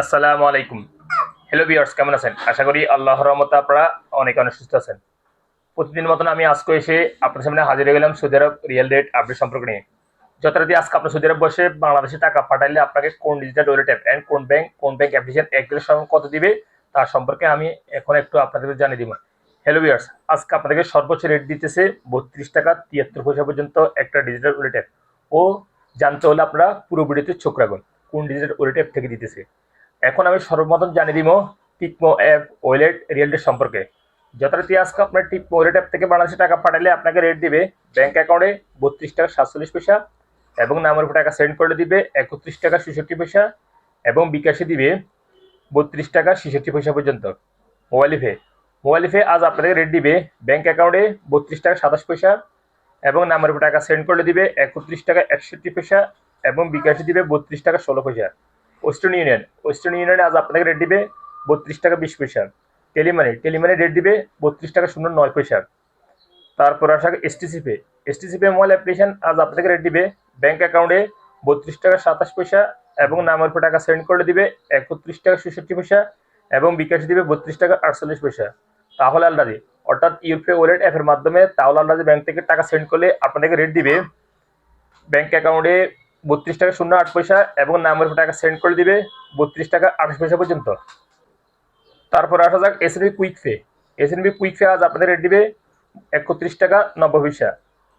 আসসালামু আলাইকুম। Hello viewers কেমন আছেন? আশা করি আল্লাহর রহমতে আপনারা অনেক অনেক সুস্থ আছেন। প্রতিদিন মতন আমি আজকে এসে আপনার সামনে হাজির হয়ে গেলাম সৌদি আরব রিয়েল রেট আপডেট সম্পর্কে নিয়ে। যথারীতি আজকে আপনার সৌদি আরব বসে বাংলাদেশে টাকা পাঠাইলে আপনাকে কোন ডিজিটাল ওয়ালেট অ্যাপ অ্যান্ড কোন ব্যাংক কোন ব্যাংক অ্যাপ্লিকেশন একদিনের সময় কত দিবে তার সম্পর্কে আমি এখন একটু আপনাদের জানিয়ে দিব। হ্যালো ভিউয়ার্স আজকে আপনাদেরকে সর্বোচ্চ রেট দিতেছে বত্রিশ টাকা তিয়াত্তর পয়সা পর্যন্ত একটা ডিজিটাল ওয়ালেট অ্যাপ ও জানতে হলে আপনারা পুরো ভিডিওতে চোখ রাখুন কোন ডিজিটাল ওয়ালেট অ্যাপ থেকে দিতেছে। এখন আমি সর্বপ্রথম জানিয়ে দিব টিকমো অ্যাপ ওয়ালেট রিয়েলটের সম্পর্কে। যথারীতি আজকে আপনার টিকমো ওয়ালেট অ্যাপ থেকে বাংলাদেশে টাকা পাঠালে আপনাকে রেট দিবে ব্যাংক অ্যাকাউন্টে বত্রিশ টাকা সাতচল্লিশ পয়সা এবং নামের উপর টাকা সেন্ড করে দিবে একত্রিশ টাকা ছেষট্টি পয়সা এবং বিকাশে দিবে বত্রিশ টাকা ছেষট্টি পয়সা পর্যন্ত। মোবাইল ফে মোবাইল ফে আজ আপনাদের রেট দিবে ব্যাংক অ্যাকাউন্টে বত্রিশ টাকা সাতাশ পয়সা এবং নামের উপর টাকা সেন্ড করে দিবে একত্রিশ টাকা একষট্টি পয়সা এবং বিকাশে দিবে বত্রিশ টাকা ষোলো পয়সা। ওয়েস্টার্ন ইউনিয়ন ওয়েস্টার্ন ইউনিয়নে আজ আপনাকে রেট দিবে বত্রিশ টাকা বিশ পয়সা। টেলিমানি টেলিমানি রেট দিবে বত্রিশ টাকা শূন্য নয় পয়সা। তারপর আসা STC pay STC pay mobile application আজ আপনাকে রেট দিবে ব্যাঙ্ক অ্যাকাউন্টে বত্রিশ টাকা সাতাশ পয়সা এবং নামের উপর টাকা সেন্ড করে দিবে একত্রিশ টাকা ছেষট্টি পয়সা এবং বিকাশে দিবে বত্রিশ টাকা আটচল্লিশ পয়সা। তাহলে আলদাদি অর্থাৎ ইউপিআই ওয়ালেট অ্যাপের মাধ্যমে তাহলে আলদাদি ব্যাংক থেকে টাকা সেন্ড করলে আপনাকে রেট দিবে ব্যাংক অ্যাকাউন্টে বত্রিশ টাকা শূন্য আট পয়সা এবং নামের উপর টাকা সেন্ড করে দিবে বত্রিশ টাকা আঠাশ পয়সা পর্যন্ত। তারপর আসা যাক SNB quick pay SNB quick pay আজ আপনাদের রেট দিবে একত্রিশ টাকা নব্বই পয়সা।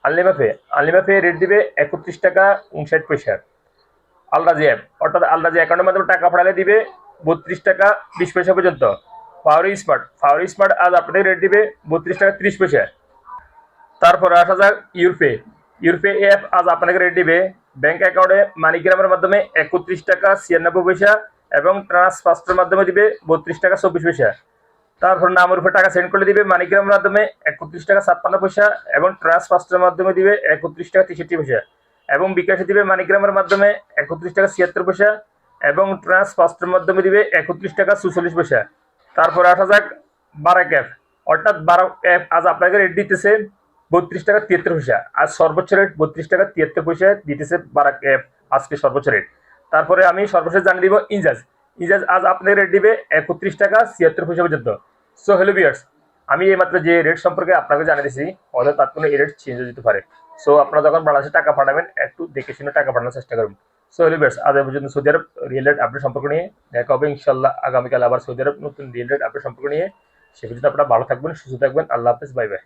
Alinma pay Alinma pay rate দিবে একত্রিশ টাকা উনষাট পয়সা। আলরাজি অ্যাপ অর্থাৎ আলরাজি অ্যাকাউন্টের মাধ্যমে টাকা পাঠালে দিবে বত্রিশ টাকা বিশ পয়সা পর্যন্ত। পাওয়ারি স্মার্ট পাওয়ারি স্মার্ট আজ আপনাদের রেট দিবে বত্রিশ টাকা ত্রিশ পয়সা। তারপর আসা যাক ইউরপে ইউরপে অ্যাপ আজ আপনাকে রেট দিবে ব্যাংক অ্যাকাউন্টে মানিগ্রামের মাধ্যমে একত্রিশ টাকা ছিয়ানব্বই পয়সা এবং ট্রান্সফাস্টের মাধ্যমে দিবে বত্রিশ টাকা চব্বিশ পয়সা। তারপর নামের উপর টাকা সেন্ড করে দিবে মানিগ্রামের মাধ্যমে একত্রিশ টাকা ছাপ্পান্ন পয়সা এবং ট্রান্সফাস্টের মাধ্যমে দিবে একত্রিশ টাকা তেষট্টি পয়সা। এবং বিকাশে দিবে মানিগ্রামের মাধ্যমে একত্রিশ টাকা ছিয়াত্তর পয়সা এবং ট্রান্সফাস্টের মাধ্যমে দিবে একত্রিশ টাকা চুচল্লিশ পয়সা। তারপর আসা যাক বারাক অ্যাপ অর্থাৎ বারাক অ্যাপ আজ আপনাকে রেট দিতেছে। বত্রিশ টাকা তিয়াত্তর পয়সা। আর সর্বোচ্চ রেট বত্রিশ টাকা তিয়াত্তর পয়সা দিতেছে বারাক আজকে সর্বোচ্চ রেট তারপরে আমি সর্বশেষ জানিয়ে দিব ইনজাজ। ইনজাজ আজ আপনাকে রেট দিবে একত্রিশ টাকা ছিয়াত্তর পয়সা পর্যন্ত। সো হ্যালো বিয়ার্স আমি এইমাত্র যে রেট সম্পর্কে আপনাকে জানিয়ে দিয়েছি হয়তো তার কোনো এই রেট চেঞ্জ হয়ে যেতে পারে। সো আপনারা যখন বাংলাদেশে টাকা পাঠাবেন, একটু দেখে শুনে টাকা পাঠানোর চেষ্টা করুন। সো হ্যালো বিয়ার্স আজ পর্যন্ত সৌদি আরব রিয়েল রেট আপডেট সম্পর্ক নিয়ে দেখা হবে ইনশাল্লাহ আগামীকাল আবার সৌদি আরব নতুন রিয়েল রেট আপডেট সম্পর্ক নিয়ে। সে পর্যন্ত আপনারা ভালো থাকবেন, সুস্থ থাকবেন। আল্লাহ হাফেজ বাই বাই